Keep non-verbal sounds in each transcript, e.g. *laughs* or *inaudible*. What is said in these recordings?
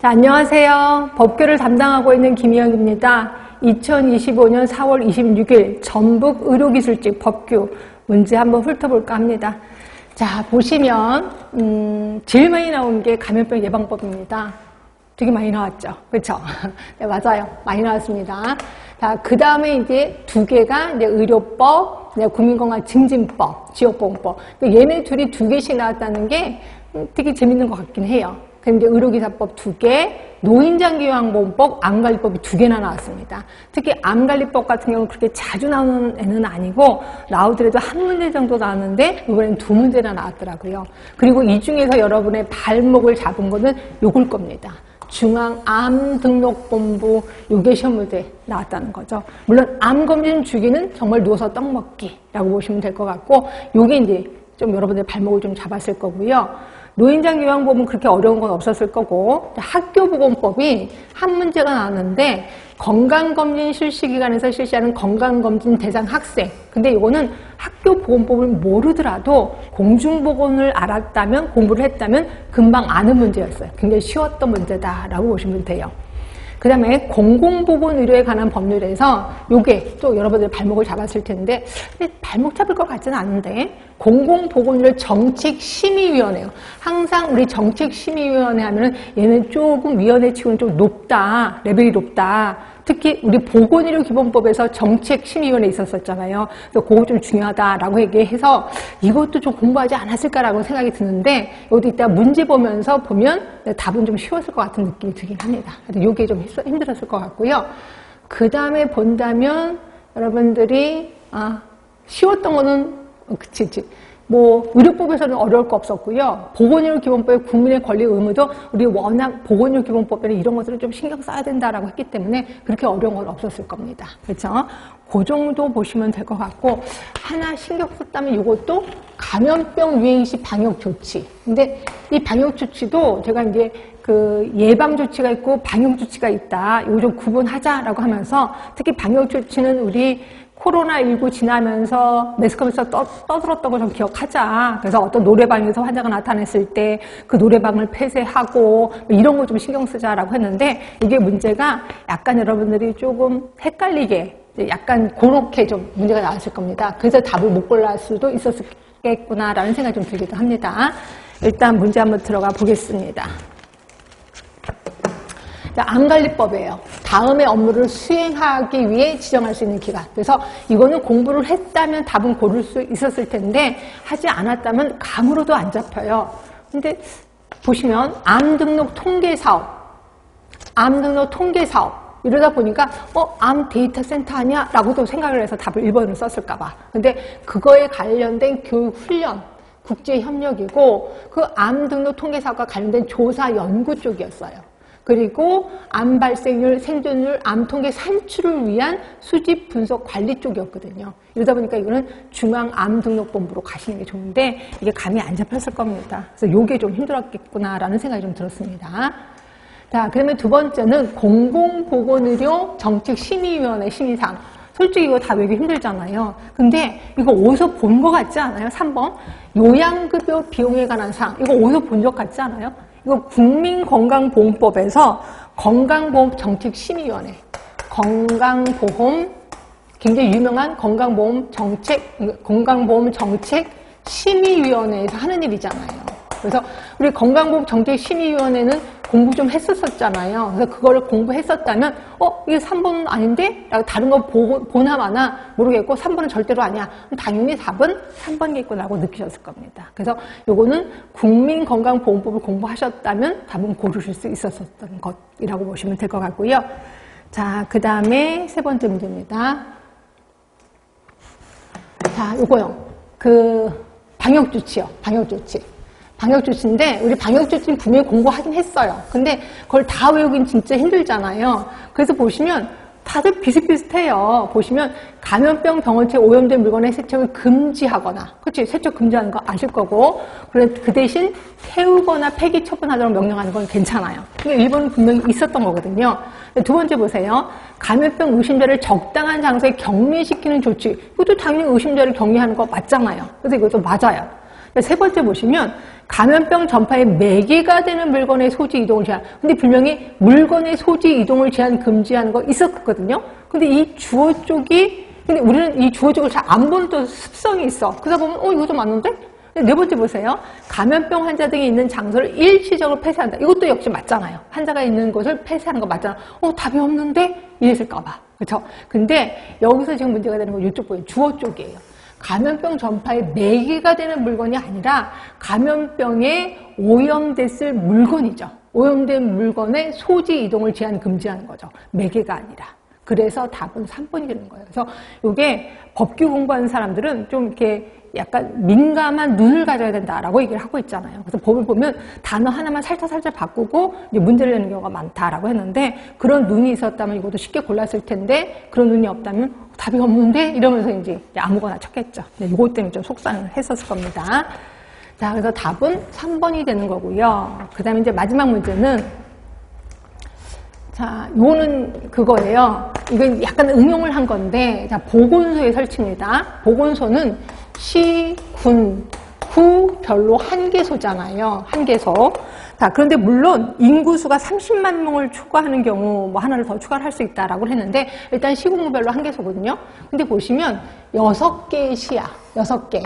자, 안녕하세요. 법규를 담당하고 있는 김희영입니다. 2025년 4월 26일 전북 의료기술직 법규 문제 한번 훑어볼까 합니다. 자, 보시면 음, 제일 많이 나온 게 감염병 예방법입니다. 되게 많이 나왔죠. 그렇죠? *laughs* 네, 맞아요. 많이 나왔습니다. 자, 그 다음에 이제 두 개가 이제 의료법, 네, 국민건강증진법, 지역보험법. 얘네 둘이 두 개씩 나왔다는 게 음, 되게 재밌는 것 같긴 해요. 근데 의료기사법 두 개, 노인장기요양보험법, 암관리법이 두 개나 나왔습니다. 특히 암관리법 같은 경우는 그렇게 자주 나오는 애는 아니고 나오더라도 한 문제 정도 나왔는데 이번엔 두 문제나 나왔더라고요. 그리고 이 중에서 여러분의 발목을 잡은 거는 요걸 겁니다. 중앙암등록본부 요게 시험 문제 나왔다는 거죠. 물론 암검진 주기는 정말 누워서 떡 먹기라고 보시면 될 것 같고 요게 이제 좀 여러분의 발목을 좀 잡았을 거고요. 노인장 요양보험은 그렇게 어려운 건 없었을 거고 학교보건법이 한 문제가 나왔는데 건강검진 실시기관에서 실시하는 건강검진 대상 학생 근데 이거는 학교보건법을 모르더라도 공중보건을 알았다면 공부를 했다면 금방 아는 문제였어요. 굉장히 쉬웠던 문제다라고 보시면 돼요. 그 다음에 공공보건 의료에 관한 법률에서 요게 또 여러분들 발목을 잡았을 텐데 발목 잡을 것 같지는 않은데 공공보건의료 정책심의위원회요. 항상 우리 정책심의위원회 하면은 얘는 조금 위원회 치고는 좀 높다. 레벨이 높다. 특히 우리 보건의료 기본법에서 정책 심의위원회 있었었잖아요. 그래서 그거 좀 중요하다라고 얘기해서 이것도 좀 공부하지 않았을까라고 생각이 드는데 여기도 이따 문제 보면서 보면 답은 좀 쉬웠을 것 같은 느낌이 들긴 합니다. 이게 좀 힘들었을 것 같고요. 그 다음에 본다면 여러분들이 아 쉬웠던 거는 어, 그치, 그치. 뭐 의료법에서는 어려울 거 없었고요. 보건의료 기본법의 국민의 권리 의무도 우리 워낙 보건의료 기본법에는 이런 것들을 좀 신경 써야 된다라고 했기 때문에 그렇게 어려운 건 없었을 겁니다. 그렇죠? 그 정도 보시면 될 것 같고 하나 신경 썼다면 이것도 감염병 유행 시 방역 조치. 근데 이 방역 조치도 제가 이제 그 예방 조치가 있고 방역 조치가 있다. 이거 좀 구분하자라고 하면서 특히 방역 조치는 우리 코로나19 지나면서 매스컴에서 떠, 떠들었던 걸 좀 기억하자. 그래서 어떤 노래방에서 환자가 나타났을 때 그 노래방을 폐쇄하고 뭐 이런 거좀 신경 쓰자라고 했는데 이게 문제가 약간 여러분들이 조금 헷갈리게 약간 그렇게 좀 문제가 나왔을 겁니다. 그래서 답을 못 골랐을 수도 있었겠구나라는 생각이 좀 들기도 합니다. 일단 문제 한번 들어가 보겠습니다. 암관리법이에요. 다음의 업무를 수행하기 위해 지정할 수 있는 기간. 그래서 이거는 공부를 했다면 답은 고를 수 있었을 텐데 하지 않았다면 감으로도 안 잡혀요. 근데 보시면 암 등록 통계 사업, 암 등록 통계 사업 이러다 보니까 어, 암 데이터 센터 아니야? 라고도 생각을 해서 답을 1번으로 썼을까 봐. 근데 그거에 관련된 교육 훈련 국제 협력이고 그 암 등록 통계 사업과 관련된 조사 연구 쪽이었어요. 그리고 암 발생률, 생존율, 암 통계 산출을 위한 수집 분석 관리 쪽이었거든요. 이러다 보니까 이거는 중앙암등록본부로 가시는 게 좋은데 이게 감이 안 잡혔을 겁니다. 그래서 이게 좀 힘들었겠구나라는 생각이 좀 들었습니다. 자, 그러면 두 번째는 공공보건의료 정책심의위원회 심의상. 솔직히 이거 다 외우기 힘들잖아요. 근데 이거 어디서 본 것 같지 않아요? 3번. 요양급여 비용에 관한 사항. 이거 어디서 본 적 같지 않아요? 이거 국민건강보험법에서 건강보험 정책심의위원회 건강보험 굉장히 유명한 건강보험 정책 건강보험 정책 심의위원회에서 하는 일이잖아요. 그래서 우리 건강보험 정책심의위원회는 공부 좀 했었었잖아요. 그래서 그거를 공부했었다면 어? 이게 3번 아닌데? 라고 다른 거 보, 보나 마나 모르겠고 3번은 절대로 아니야. 당연히 4번 3번이겠구나라고 느끼셨을 겁니다. 그래서 요거는 국민건강보험법을 공부하셨다면 답은 고르실 수 있었던 것이라고 보시면 될 것 같고요. 자, 그 다음에 세 번째 문제입니다. 자, 요거요. 그 방역조치요. 방역조치. 방역조치인데 우리 방역조치는 분명히 공부하긴 했어요. 근데 그걸 다 외우긴 진짜 힘들잖아요. 그래서 보시면 다들 비슷비슷해요. 보시면 감염병 병원체 오염된 물건의 세척을 금지하거나 그렇지 세척 금지하는 거 아실 거고 그 대신 태우거나 폐기 처분하도록 명령하는 건 괜찮아요. 이게 일본은 분명히 있었던 거거든요. 두 번째 보세요. 감염병 의심자를 적당한 장소에 격리시키는 조치. 이것도 당연히 의심자를 격리하는 거 맞잖아요. 그래서 이것도 맞아요. 세 번째 보시면 감염병 전파의 매개가 되는 물건의 소지 이동을 제한. 근데 분명히 물건의 소지 이동을 제한 금지하는 거 있었거든요. 근데 이 주어 쪽이 근데 우리는 이 주어 쪽을 잘 안 보는 또 습성이 있어. 그러다 보면 어 이거 좀 맞는데? 네 번째 보세요. 감염병 환자 등이 있는 장소를 일시적으로 폐쇄한다. 이것도 역시 맞잖아요. 환자가 있는 곳을 폐쇄하는 거 맞잖아. 어, 답이 없는데? 이랬을까봐. 그렇죠? 근데 여기서 지금 문제가 되는 건 이쪽 보여요. 주어 쪽이에요. 감염병 전파의 매개가 되는 물건이 아니라 감염병에 오염됐을 물건이죠. 오염된 물건의 소지 이동을 제한 금지하는 거죠. 매개가 아니라. 그래서 답은 3번이 되는 거예요. 그래서 이게 법규 공부하는 사람들은 좀 이렇게 약간 민감한 눈을 가져야 된다라고 얘기를 하고 있잖아요. 그래서 법을 보면 단어 하나만 살짝살짝 바꾸고 문제를 내는 경우가 많다라고 했는데 그런 눈이 있었다면 이것도 쉽게 골랐을 텐데 그런 눈이 없다면 답이 없는데 이러면서 이제 아무거나 쳤겠죠. 네, 이것 때문에 좀 속상을 했었을 겁니다. 자, 그래서 답은 3번이 되는 거고요. 그 다음에 이제 마지막 문제는 자, 요거는 그거예요. 이건 약간 응용을 한 건데, 자, 보건소의 설치입니다. 보건소는 시, 군, 구 별로 한 개소잖아요. 한 개소. 자, 그런데 물론 인구수가 30만 명을 초과하는 경우 뭐 하나를 더 추가를 할 수 있다라고 했는데 일단 시군구별로 한 개소거든요. 근데 보시면 여섯 개의 시야, 여섯 개.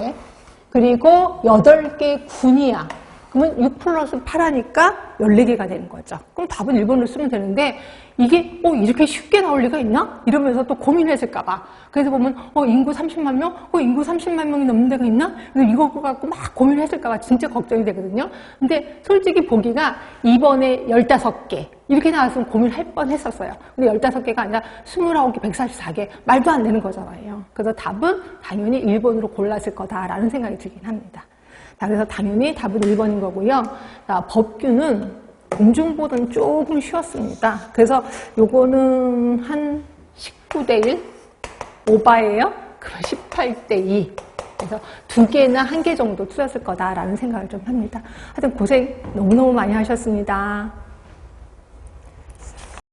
그리고 여덟 개 군이야. 그러면 6 플러스 8 하니까 14개가 되는 거죠. 그럼 답은 1번으로 쓰면 되는데 이게 어 이렇게 쉽게 나올 리가 있나? 이러면서 또 고민했을까 봐. 그래서 보면 어 인구 30만 명? 어 인구 30만 명이 넘는 데가 있나? 이거 갖고 막 고민했을까 봐 진짜 걱정이 되거든요. 근데 솔직히 보기가 2번에 15개 이렇게 나왔으면 고민할 뻔 했었어요. 근데 15개가 아니라 29개, 144개 말도 안 되는 거잖아요. 그래서 답은 당연히 1번으로 골랐을 거다라는 생각이 들긴 합니다. 자, 그래서 당연히 답은 1번인 거고요. 자, 법규는 공중보다는 조금 쉬웠습니다. 그래서 요거는 한 19대 1 오바예요. 그럼 18대 2. 그래서 두 개나 한 개 정도 틀렸을 거다라는 생각을 좀 합니다. 하여튼 고생 너무너무 많이 하셨습니다.